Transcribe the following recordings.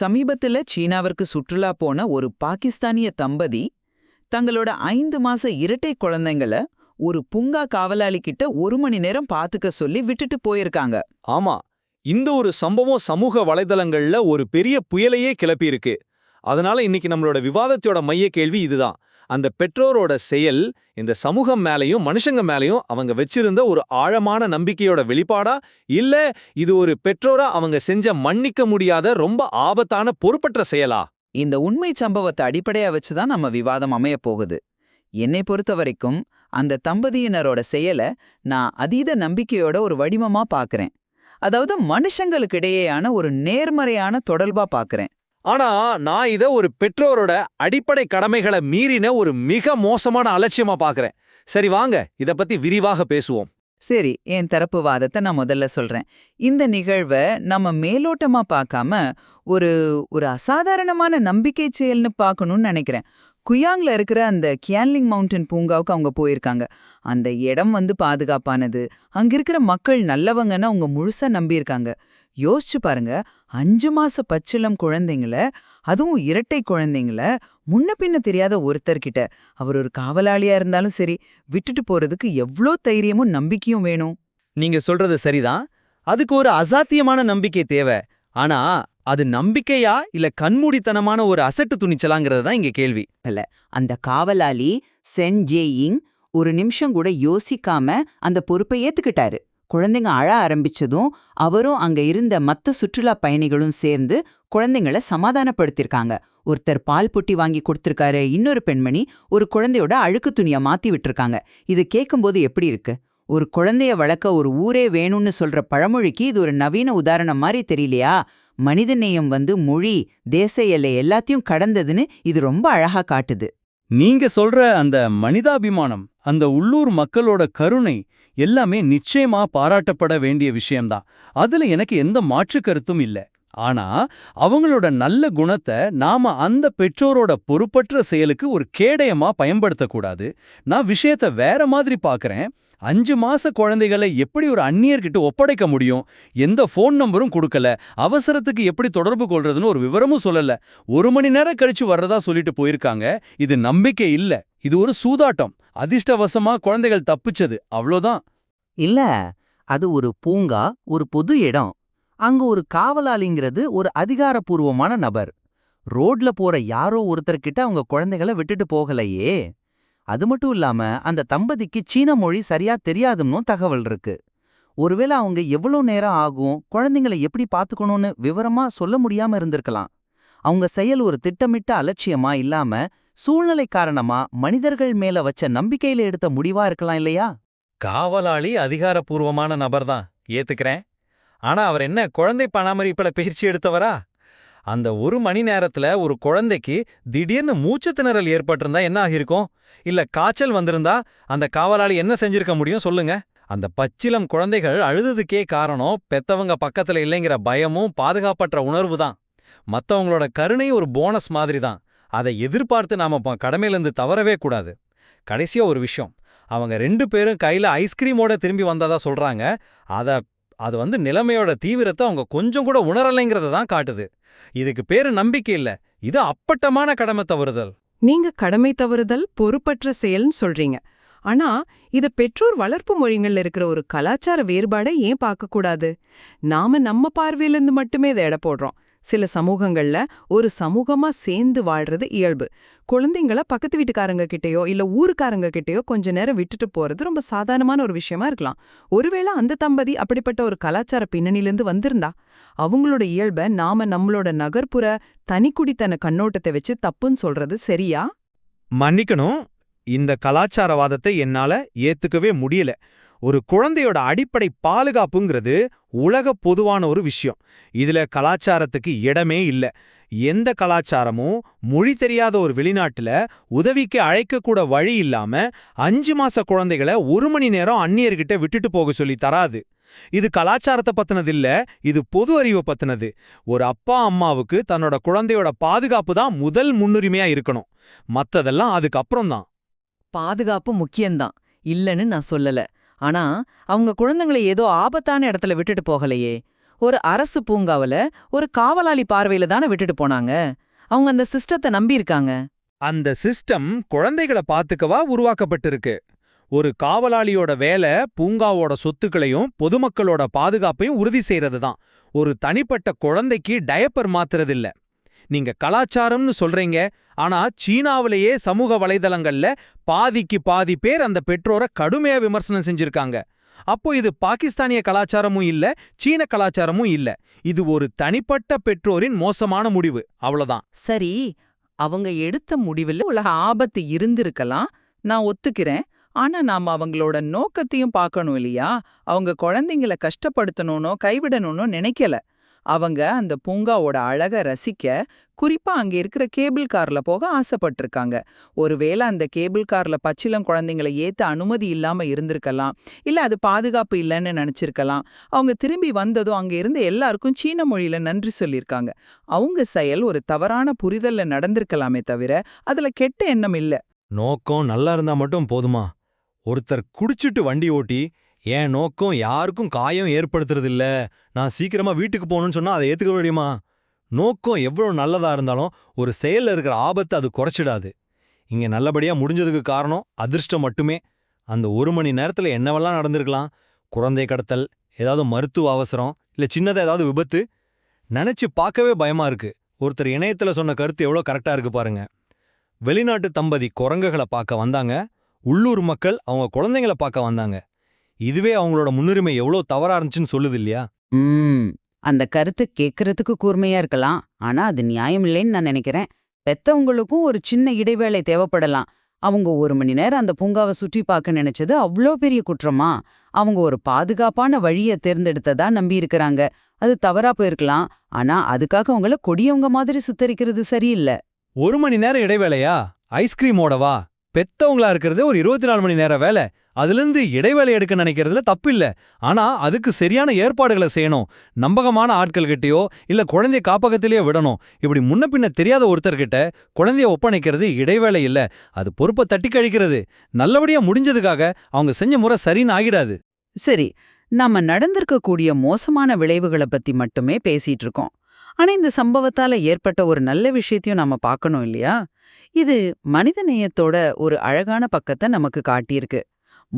சமீபத்துல சீனாவிற்கு சுற்றுலா போன ஒரு பாகிஸ்தானிய தம்பதி தங்களோட ஐந்து மாச இரட்டை குழந்தைங்கள ஒரு பூங்கா காவலாளி கிட்ட ஒரு மணி நேரம் பாத்துக்க சொல்லி விட்டுட்டு போயிருக்காங்க. ஆமா இந்த ஒரு சம்பவம் சமூக வலைதளங்கள்ல ஒரு பெரிய புயலையே கிளப்பியிருக்கு. அதனால இன்னைக்கு நம்மளோட விவாதத்தோட மைய கேள்வி இதுதான். அந்த பெற்றோரோட செயல் இந்த சமூகம் மேலயும் மனுஷங்க மேலயும் அவங்க வச்சிருந்த ஒரு ஆழமான நம்பிக்கையோட வெளிப்பாடா? இல்ல இது ஒரு பெற்றோரா அவங்க செஞ்ச மன்னிக்க முடியாத ரொம்ப ஆபத்தான பொறுப்பற்ற செயலா? இந்த உண்மை சம்பவத்தை அடிப்படையா வச்சுதான் நம்ம விவாதம் அமைய போகுது. என்னை பொறுத்த வரைக்கும் அந்த தம்பதியினரோட செயலை நான் அதீத நம்பிக்கையோட ஒரு வடிவமா பார்க்கறேன் அதாவது மனுஷங்களுக்கு இடையேயான ஒரு நேர்மறையான தொடர்பா பார்க்கறேன் ஆனா நான் இத ஒரு பெற்றோரோட அடிப்படை கடமைகளை மீறின ஒரு மிக மோசமான அலட்சியமா பாக்குறேன். சரி வாங்க. இத பத்தி விரிவாக பேசுவோம். சரி என் தரப்பு வாதத்தை நான் முதல்ல சொல்றேன். இந்த நிகழ்வை நம்ம மேலோட்டமா பார்க்காம ஒரு ஒரு அசாதாரணமான நம்பிக்கை செயல்னு பார்க்கணும்னு நினைக்கிறேன். குயாங்ல இருக்கிற அந்த கியான்லிங் மவுண்டன் பூங்காவுக்கு அவங்க போயிருக்காங்க. அந்த இடம் வந்து பாதுகாப்பானது. அங்க இருக்கிற மக்கள் நல்லவங்கன்னு அவங்க முழுசா நம்பியிருக்காங்க. யோசிச்சு பாருங்க அஞ்சு மாச பச்சிளம் குழந்தைங்கள அதுவும் இரட்டை குழந்தைங்கள முன்ன பின்ன தெரியாத ஒருத்தர்கிட்ட. அவர் ஒரு காவலாளியா இருந்தாலும் சரி விட்டுட்டு போறதுக்கு எவ்ளோ தைரியமும் நம்பிக்கையும் வேணும். நீங்க சொல்றது சரிதான். அதுக்கு ஒரு அசாத்தியமான நம்பிக்கை தேவை. ஆனா அது நம்பிக்கையா இல்ல கண்மூடித்தனமான ஒரு அசட்டு துணிச்சலாங்கிறது தான் இங்க கேள்வி. அந்த காவலாளி சென் ஜேயிங் ஒரு நிமிஷம் கூட யோசிக்காம அந்த பொறுப்பை ஏத்துக்கிட்டாரு. குழந்தைங்க அழ ஆரம்பிச்சதும் அவரும் அங்க இருந்த மத்த சுற்றுலா பயணிகளும் சேர்ந்து குழந்தைங்கள சமாதானப்படுத்திருக்காங்க. ஒருத்தர் பால் பொட்டி வாங்கி கொடுத்திருக்காரு இன்னொரு பெண்மணி ஒரு குழந்தையோட அழுக்கு துணிய மாத்தி விட்டுருக்காங்க. இது கேட்கும்போது எப்படி இருக்கு? ஒரு குழந்தைய வளர்க்க ஒரு ஊரே வேணும்னு சொல்ற பழமொழிக்கு இது ஒரு நவீன உதாரணம் மாதிரி தெரியலையா? மனிதநேயம் வந்து மொழி தேச எல்லை எல்லாத்தையும் கடந்ததுன்னு இது ரொம்ப அழகா காட்டுது. நீங்க சொல்ற அந்த மனிதாபிமானம் அந்த உள்ளூர் மக்களோட கருணை எல்லாமே நிச்சயமா பாராட்டப்பட வேண்டிய விஷயம்தான். அதுல எனக்கு எந்த மாற்று கருத்தும் இல்ல. ஆனா அவங்களோட நல்ல குணத்தை நாம அந்த பெற்றோரோட பொறுப்பற்ற செயலுக்கு ஒரு கேடயமா பயன்படுத்தக்கூடாது. நான் விஷயத்த வேற மாதிரி பார்க்கறேன் அஞ்சு மாச குழந்தைகளை எப்படி ஒரு அந்நியர்கிட்ட ஒப்படைக்க முடியும்? எந்த ஃபோன் நம்பரும் கொடுக்கல. அவசரத்துக்கு எப்படி தொடர்பு கொள்றதுன்னு ஒரு விவரமும் சொல்லல. ஒரு மணி நேரம் கழிச்சு வர்றதா சொல்லிட்டு போயிருக்காங்க. இது நம்பிக்கை இல்ல. இது ஒரு சூதாட்டம். அதிர்ஷ்டவசமா குழந்தைகள் தப்பிச்சது. அவ்வளோதான். இல்ல அது ஒரு பூங்கா ஒரு பொது இடம். அங்க ஒரு காவலாளிங்கிறது ஒரு அதிகாரப்பூர்வமான நபர். ரோட்ல போற யாரோ ஒருத்தர்கிட்ட அவங்க குழந்தைகளை விட்டுட்டு போகலையே. அது மட்டும் இல்லாம அந்த தம்பதிக்கு சீன மொழி சரியா தெரியாதுன்னும் தகவல் இருக்கு. ஒருவேளை அவங்க எவ்வளோ நேரம் ஆகும் குழந்தைங்களை எப்படி பாத்துக்கணும்னு விவரமா சொல்ல முடியாம இருந்திருக்கலாம். அவங்க செயல் ஒரு திட்டமிட்ட அலட்சியமா இல்லாம சூழ்நிலை காரணமா மனிதர்கள் மேல வச்ச நம்பிக்கையில எடுத்த முடிவா இருக்கலாம் இல்லையா? காவலாளி அதிகாரப்பூர்வமான நபர்தான். ஏத்துக்கிறேன். ஆனா அவர் என்ன குழந்தை பராமரிப்புல பயிற்சி எடுத்தவரா? அந்த ஒரு மணி நேரத்துல ஒரு குழந்தைக்கு திடீர்னு மூச்சு திணறல் ஏற்பட்டிருந்தா என்ன ஆகியிருக்கும்? இல்ல காய்ச்சல் வந்திருந்தா அந்த காவலாளி என்ன செஞ்சிருக்க முடியும் சொல்லுங்க. அந்த பச்சிலம் குழந்தைகள் அழுததுக்கே காரணம் பெத்தவங்க பக்கத்துல இல்லைங்கிற பயமும் பாதுகாப்பற்ற உணர்வு தான் மத்தவங்களோட கருணை ஒரு போனஸ் மாதிரி தான் அதை எதிர்பார்த்து நாம கடமையிலேருந்து தவறவே கூடாது. கடைசியா ஒரு விஷயம். அவங்க ரெண்டு பேரும் கையில ஐஸ்கிரீமோட திரும்பி வந்ததா சொல்றாங்க. அத அது வந்து நிலைமையோட தீவிரத்தை அவங்க கொஞ்சம் கூட உணரலைங்கிறத தான் காட்டுது. இதுக்கு பேரு நம்பிக்கை இல்ல. இது அப்பட்டமான கடமை தவறுதல். நீங்க கடமை தவறுதல் பொறுப்பற்ற செயல்னு சொல்றீங்க. ஆனா இத பெற்றோர் வளர்ப்பு மொழிகள்ல இருக்கிற ஒரு கலாச்சார வேறுபாடை ஏன் பார்க்கக்கூடாது? நாம நம்ம பார்வையிலிருந்து மட்டுமே இதை எடை போடுறோம். சில சமூகங்கள்ல ஒரு சமூகமா சேர்ந்து வாழ்றது இயல்பு. குழந்தைங்கள பக்கத்து வீட்டுக்காரங்க கிட்டயோ இல்ல ஊருக்காரங்க கிட்டயோ கொஞ்ச நேரம் விட்டுட்டு போறது ரொம்ப சாதாரணமான ஒரு விஷயமா இருக்கலாம். ஒருவேளை அந்த தம்பதி அப்படிப்பட்ட ஒரு கலாச்சார பின்னணியிலிருந்து வந்திருந்தா அவங்களோட இயல்பை நாம நம்மளோட நகர்ப்புற தனிக்குடித்தன கண்ணோட்டத்தை வச்சு தப்புன்னு சொல்றது சரியா? மன்னிக்கணும். இந்த கலாச்சாரவாதத்தை என்னால ஏத்துக்கவே முடியல. ஒரு குழந்தையோட அடிப்படை பாதுகாப்புங்கிறது உலக பொதுவான ஒரு விஷயம். இதுல கலாச்சாரத்துக்கு இடமே இல்ல. எந்த கலாச்சாரமும் மொழி தெரியாத ஒரு வெளிநாட்டுல உதவிக்கு அழைக்கக்கூட வழி இல்லாம அஞ்சு மாச குழந்தைகளை ஒரு மணி நேரம் அந்நியர்கிட்ட விட்டுட்டு போக சொல்லி தராது. இது கலாச்சாரத்தை பத்தினது இல்ல இது பொது அறிவை பத்தினது. ஒரு அப்பா அம்மாவுக்கு தன்னோட குழந்தையோட பாதுகாப்பு தான் முதல் முன்னுரிமையா இருக்கணும். மத்ததெல்லாம் அதுக்கப்புறம் தான் பாதுகாப்பு முக்கியம்தான். இல்லைன்னு நான் சொல்லல. ஆனா அவங்க குழந்தைங்களை ஏதோ ஆபத்தான இடத்துல விட்டுட்டு போகலையே. ஒரு அரசு பூங்காவுல ஒரு காவலாளி பார்வையில தானே விட்டுட்டு போனாங்க. அவங்க அந்த சிஸ்டத்தை நம்பியிருக்காங்க அந்த சிஸ்டம் குழந்தைகளை பாத்துக்கவா உருவாக்கப்பட்டிருக்கு? ஒரு காவலாளியோட வேலை பூங்காவோட சொத்துக்களையும் பொதுமக்களோட பாதுகாப்பையும் உறுதி செய்யறது தான் ஒரு தனிப்பட்ட குழந்தைக்கு டயப்பர் மாத்துறதில்ல. நீங்க கலாச்சாரம்னு சொல்றீங்க ஆனா சீனாவிலேயே சமூக வலைதளங்கள்ல பாதிக்கு பாதி பேர் அந்த பெற்றோரை கடுமையா விமர்சனம் செஞ்சிருக்காங்க. அப்போ இது பாகிஸ்தானிய கலாச்சாரமும் இல்ல சீன கலாச்சாரமும் இல்ல. இது ஒரு தனிப்பட்ட பெற்றோரின் மோசமான முடிவு. அவ்வளவுதான். சரி அவங்க எடுத்த முடிவில் உலக ஆபத்து இருந்திருக்கலாம். நான் ஒத்துக்கிறேன். ஆனா நாம அவங்களோட நோக்கத்தையும் பார்க்கணும் இல்லையா? அவங்க குழந்தைங்கள கஷ்டப்படுத்தணும்னோ கைவிடணும்னோ நினைக்கல. அவங்க அந்த பூங்காவோட அழக ரசிக்க குறிப்பா அங்க இருக்கிற கேபிள் கார்ல போக ஆசைப்பட்டிருக்காங்க. ஒருவேளை அந்த கேபிள் கார்ல பச்சிலம் குழந்தைங்கள ஏத்த அனுமதி இல்லாம இருந்திருக்கலாம். இல்ல அது பாதுகாப்பு இல்லைன்னு நினைச்சிருக்கலாம். அவங்க திரும்பி வந்ததும் அங்க இருந்து எல்லாருக்கும் சீன மொழியில நன்றி சொல்லியிருக்காங்க. அவங்க செயல் ஒரு தவறான புரிதல்ல நடந்திருக்கலாமே தவிர அதுல கெட்ட எண்ணம் இல்ல. நோக்கம் நல்லா இருந்தா மட்டும் போதுமா? ஒருத்தர் குடிச்சிட்டு வண்டி ஓட்டி என் நோக்கம் யாருக்கும் காயம் ஏற்படுத்துறதில்ல. நான் சீக்கிரமா வீட்டுக்கு போகணும்னு சொன்னா அதை ஏத்துக்க முடியுமா? நோக்கம் எவ்வளவு நல்லதா இருந்தாலும் ஒரு செயல்ல இருக்கிற ஆபத்தை அது குறைச்சிடாது. இங்க நல்லபடியா முடிஞ்சதுக்கு காரணம் அதிர்ஷ்டம் மட்டுமே. அந்த ஒரு மணி நேரத்துல என்னவெல்லாம் நடந்திருக்கலாம்? குழந்தை கடத்தல் ஏதாவது மருத்துவ அவசரம் இல்ல சின்னதா ஏதாவது விபத்து? நினைச்சு பார்க்கவே பயமா இருக்கு. ஒருத்தர் இணையத்துல சொன்ன கருத்து எவ்வளோ கரெக்டா இருக்கு பாருங்க. வெளிநாட்டு தம்பதி குரங்குகளை பார்க்க வந்தாங்க. உள்ளூர் மக்கள் அவங்க குழந்தைங்கள பார்க்க வந்தாங்க. இதுவே அவங்களோட முன்னுரிமை எவ்வளோ தவறா இருந்துச்சுன்னு சொல்லுது இல்லையா? ம். அந்த கருத்து கேட்கறதுக்கு கூர்மையா இருக்கலாம். ஆனா அது நியாயம் இல்லைன்னு நான் நினைக்கிறேன். பெத்தவங்களுக்கும் ஒரு சின்ன இடைவேளை தேவைப்படலாம். அவங்க ஒரு மணி நேரம் அந்த பூங்காவை சுற்றி பார்க்க நினைச்சது அவ்வளோ பெரிய குற்றமா? அவங்க ஒரு பாதுகாப்பான வழியை தேர்ந்தெடுத்ததா நம்பி இருக்கிறாங்க. அது தவறா போயிருக்கலாம். ஆனா அதுக்காக அவங்கள கொடியவங்க மாதிரி சித்தரிக்கிறது சரியில்லை. ஒரு மணி நேரம் இடைவேளையா? ஐஸ்கிரீமோடவா? பெத்தவங்களா இருக்கிறது ஒரு இருபத்தி நாலு மணி நேர வேலை. அதுலேருந்து இடைவேளை எடுக்க நினைக்கிறதுல தப்பில்லை. ஆனா அதுக்கு சரியான ஏற்பாடுகளை செய்யணும். நம்பகமான ஆட்கள்கிட்டயோ இல்ல குழந்தைய காப்பகத்திலேயோ விடணும். இப்படி முன்ன பின்ன தெரியாத ஒருத்தர்கிட்ட குழந்தைய ஒப்பணைக்கிறது இடைவேளை இல்ல. அது பொறுப்பை தட்டி கழிக்கிறது. நல்லபடியா முடிஞ்சதுக்காக அவங்க செஞ்ச முறை சரின்னு ஆகிடாது. சரி நாம நடந்திருக்கக்கூடிய மோசமான விளைவுகளை பத்தி மட்டுமே பேசிட்டு இருக்கோம். ஆனா இந்த சம்பவத்தால ஏற்பட்ட ஒரு நல்ல விஷயத்தையும் நாம பார்க்கணும் இல்லையா? இது மனித நேயத்தோட ஒரு அழகான பக்கத்தை நமக்கு காட்டியிருக்கு.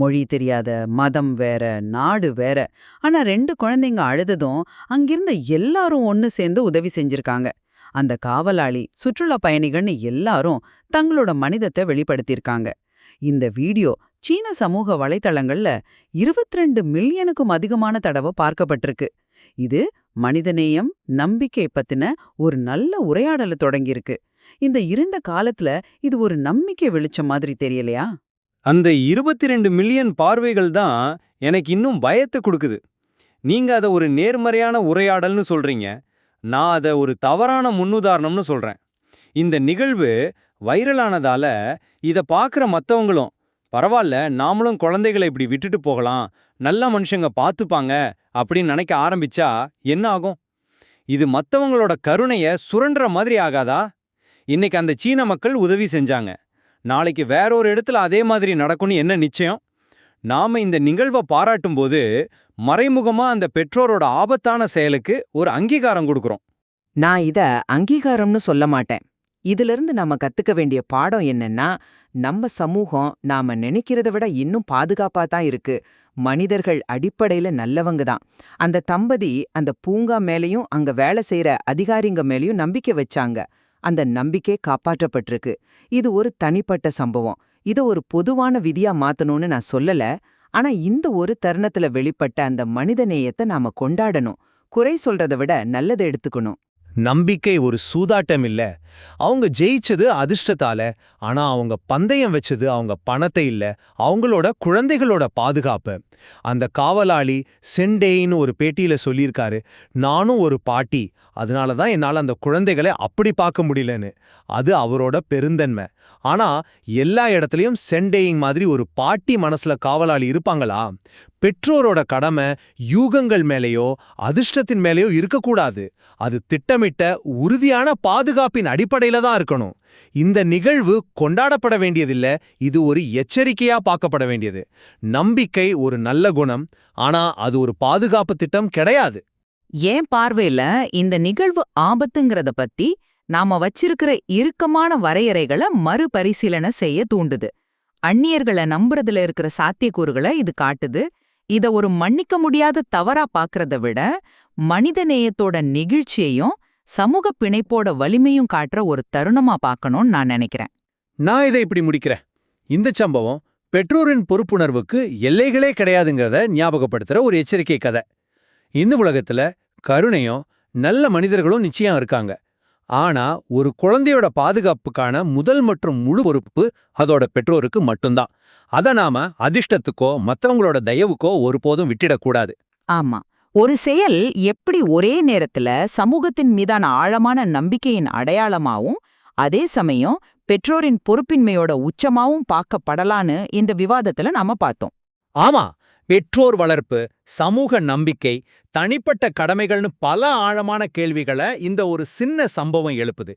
மொழி தெரியாத மதம் வேற நாடு வேற. ஆனா ரெண்டு குழந்தைங்க அழுததும் அங்கிருந்த எல்லாரும் ஒன்னு சேர்ந்து உதவி செஞ்சிருக்காங்க. அந்த காவலாளி சுற்றுலா பயணிகள்னு எல்லாரும் தங்களோட மனிதத்தை வெளிப்படுத்தியிருக்காங்க. இந்த வீடியோ சீன சமூக வலைத்தளங்கள்ல 22 மில்லியனுக்கும் அதிகமான தடவை பார்க்கப்பட்டிருக்கு. இது மனிதநேயம் நம்பிக்கை பத்தின ஒரு நல்ல உரையாடல தொடங்கியிருக்கு. இந்த இருண்ட காலத்துல இது ஒரு நம்பிக்கை வெளிச்சம் மாதிரி தெரியலையா? அந்த இருபத்தி ரெண்டு மில்லியன் பார்வைகள் தான் எனக்கு இன்னும் பயத்தை கொடுக்குது. நீங்க அதை ஒரு நேர்மறையான உரையாடல்னு சொல்றீங்க. நான் அதை ஒரு தவறான முன்னுதாரணம்னு சொல்றேன். இந்த நிகழ்வு வைரலானதால இத பார்க்குற மத்தவங்களும் பரவாயில்ல நாமளும் குழந்தைகளை இப்படி விட்டுட்டு போகலாம். நல்ல மனுஷங்க பார்த்துப்பாங்க அப்படின்னு நினைக்க ஆரம்பிச்சா என்ன ஆகும்? இது மத்தவங்களோட கருணைய சுரண்டுற மாதிரி ஆகாதா? இன்னைக்கு அந்த சீன மக்கள் உதவி செஞ்சாங்க. நாளைக்கு வேறொரு இடத்துல அதே மாதிரி நடக்கும்னு என்ன நிச்சயம்? நாம இந்த நிகழ்வை பாராட்டும்போது மறைமுகமா அந்த பெற்றோரோட ஆபத்தான செயலுக்கு ஒரு அங்கீகாரம் கொடுக்கறோம். நான் இத அங்கீகாரம்னு சொல்ல மாட்டேன். இதிலிருந்து நாம கத்துக்க வேண்டிய பாடம் என்னன்னா நம்ம சமூகம் நாம நினைக்கிறத விட இன்னும் பாதுகாப்பா தான் இருக்கு. மனிதர்கள் அடிப்படையில நல்லவங்க தான். அந்த தம்பதி அந்த பூங்கா மேலயும் அங்க வேலை செய்யற அதிகாரிங்க மேலயும் நம்பிக்கை வச்சாங்க. அந்த நம்பிக்கை காப்பாற்றப்பட்டிருக்கு. இது ஒரு தனிப்பட்ட சம்பவம். இத ஒரு பொதுவான விதியா மாத்தணும்னு நான் சொல்லல. ஆனா இந்த ஒரு தருணத்துல வெளிப்பட்ட அந்த மனிதநேயத்தை நாம கொண்டாடணும். குறை சொல்றதை விட நல்லதை எடுத்துக்கணும். நம்பிக்கை ஒரு சூதாட்டம் இல்ல. அவங்க ஜெயிச்சது அதிர்ஷ்டத்தால ஆனா அவங்க பந்தயம் வச்சது அவங்க பணத்தை இல்ல. அவங்களோட குழந்தைகளோட பாதுகாப்பு. அந்த காவலாளி செண்டேன்னு ஒரு பேட்டியில சொல்லியிருக்காரு. நானும் ஒரு பாட்டி. அதனால தான் என்னால அந்த குழந்தைகளை அப்படி பார்க்க முடியலன்னு. அது அவரோட பெருந்தன்மை. ஆனா எல்லா இடத்துலயும் செண்டேயிங் மாதிரி ஒரு பாட்டி மனசுல காவலாளி இருப்பாங்களா? பெற்றோரோட கடமை யூகங்கள் மேலேயோ அதிர்ஷ்டத்தின் மேலேயோ இருக்கக்கூடாது. அது திட்டமிட்ட உறுதியான பாதுகாப்பின் அடிப்படையில தான் இருக்கணும். இந்த நிகழ்வு கொண்டாடப்பட வேண்டியதில்ல இது ஒரு எச்சரிக்கையா பார்க்கப்பட வேண்டியது. நம்பிக்கை ஒரு நல்ல குணம் ஆனா அது ஒரு பாதுகாப்பு திட்டம் கிடையாது. ஏன் பார்வையில இந்த நிகழ்வு ஆபத்துங்கிறத பத்தி நாம வச்சிருக்கிற இறுக்கமான வரையறைகளை மறுபரிசீலனை செய்ய தூண்டுது. அந்நியர்களை நம்புறதுல இருக்கிற சாத்தியக்கூறுகளை இது காட்டுது. இத ஒரு மன்னிக்க முடியாத தவறா பாக்குறத விட மனித நேயத்தோட நெகிழ்ச்சியையும் சமூக பிணைப்போட வலிமையும் காட்டுற ஒரு தருணமா பார்க்கணும்னு நான் நினைக்கிறேன். நான் இதை இப்படி முடிக்கிறேன். இந்த சம்பவம் பெற்றோரின் பொறுப்புணர்வுக்கு எல்லைகளே கிடையாதுங்கிறத ஞாபகப்படுத்துற ஒரு எச்சரிக்கை கதை. இந்த உலகத்துல கருணையும் நல்ல மனிதர்களும் நிச்சயம் இருக்காங்க. ஆனா ஒரு குழந்தையோட பாதுகாப்புக்கான முதல் மற்றும் முழு பொறுப்பு அதோட பெற்றோருக்கு மட்டும்தான். அத நாம அதிர்ஷ்டத்துக்கோ மத்தவங்களோட தயவுக்கோ ஒருபோதும் விட்டிடக்கூடாது. ஆமா. ஒரு செயல் எப்படி ஒரே நேரத்துல சமூகத்தின் மீதான ஆழமான நம்பிக்கையின் அடையாளமாவும் அதே சமயம் பெற்றோரின் பொறுப்பின்மையோட உச்சமாவும் பார்க்கப்படலான்னு இந்த விவாதத்துல நாம பார்த்தோம். ஆமா. பெற்றோர் வளர்ப்பு சமூக நம்பிக்கை தனிப்பட்ட கடமைகள்னு பல ஆழமான கேள்விகளை இந்த ஒரு சின்ன சம்பவம் எழுப்புது.